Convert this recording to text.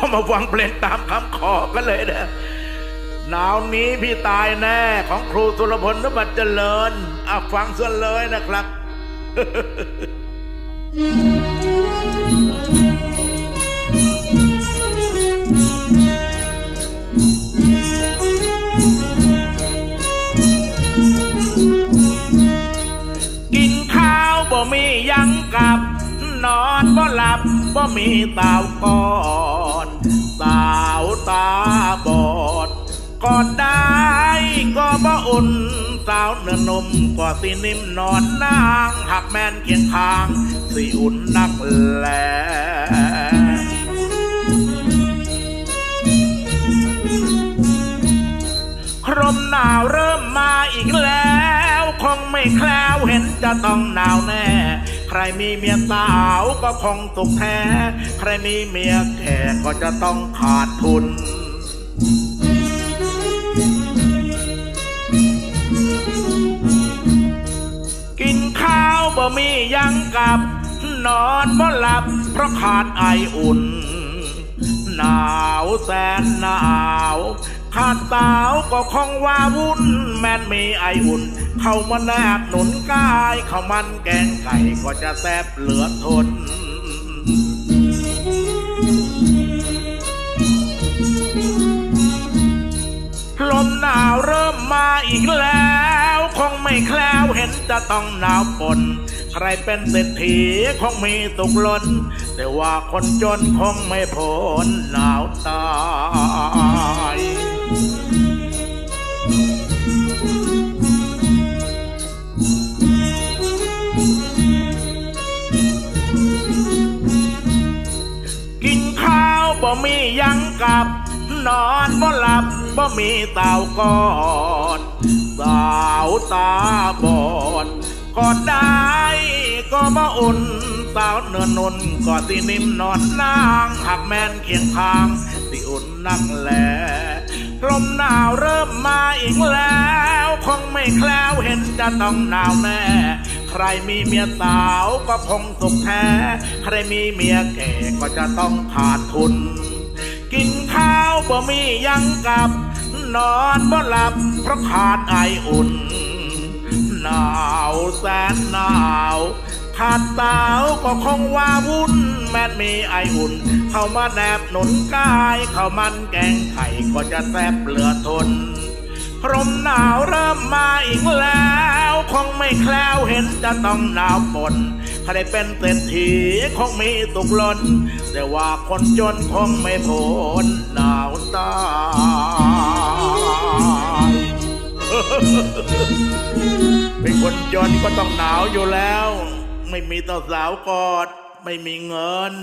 ก็มาฟังเพลงตามคำขอกันเลยนะหนาวนี้พี่ตายแน่ของครูสุรพลนบัตเจริญอะฟังส่วนเลยนะครับ กินข้าวบ่มียังกับ นอนบ่หลับบ่มีเตาก่อ สาวเนื้อนมกว่าสินิ่มนอนนางหักแม่นเคียงข้างสิอุ่นนักแลครมหนาวเริ่มมาอีกแล้ว คงไม่แคล้วเห็นจะต้องหนาวแน่ ใครมีเมียสาวก็คงตกแท้ ใครมีเมียแก่ก็จะต้องขาดทุน กินข้าวบ่มียังกับ นอนบ่หลับเพราะขาดไออุ่น หนาวแสนหนาวขาดสาวก็คงว่าวุ่น แม่นมีไออุ่น เข้ามาแนบหนุนกาย เข้ามันแกงไก่ก็จะแซบเหลือทน แล้วเห็นจะต้องหนาวปน ใครเป็นเศรษฐีคงมีตกหล้น แต่ว่าคนจนคงไม่พ้นหนาวตายกินข้าวบ่มียังกับ นอนบ่หลับบ่มีเต่ากอด สาวตาบอดกอดได้ก็บ่อุ่นสาวเนื้อนุ่นก็สินิ่มนอนนางหักแมนเคียงข้างสิอุ่นนักแลลมหนาวเริ่มมาอีกแล้ว คงไม่แคล้วเห็นจะต้องหนาวแน่ใครมีเมียสาวก็คงสุขแท้ ใครมีเมียแก่ก็จะต้องขาดทุน กินข้าวบ่มียังกับ นอนบ่หลับเพราะขาดไออุ่น หนาวแสนหนาวขาดสาวก็คงว่าวุ่น แม้มีไออุ่น เข้ามาแนบหนุนกาย เข้ามันแกงไข่ก็จะแซบเหลือทน พรมหนาวเริ่มมาอีกแล้ว คงไม่แคล้วเห็นจะต้องหนาวฝนใครเป็นเศรษฐีคงมีตกหล่นแต่ว่าคนจนคงไม่พ้นหนาวตา เป็นคนจนก็ต้องหนาวอยู่แล้ว ไม่มีต่อสาวกอด ไม่มีเงิน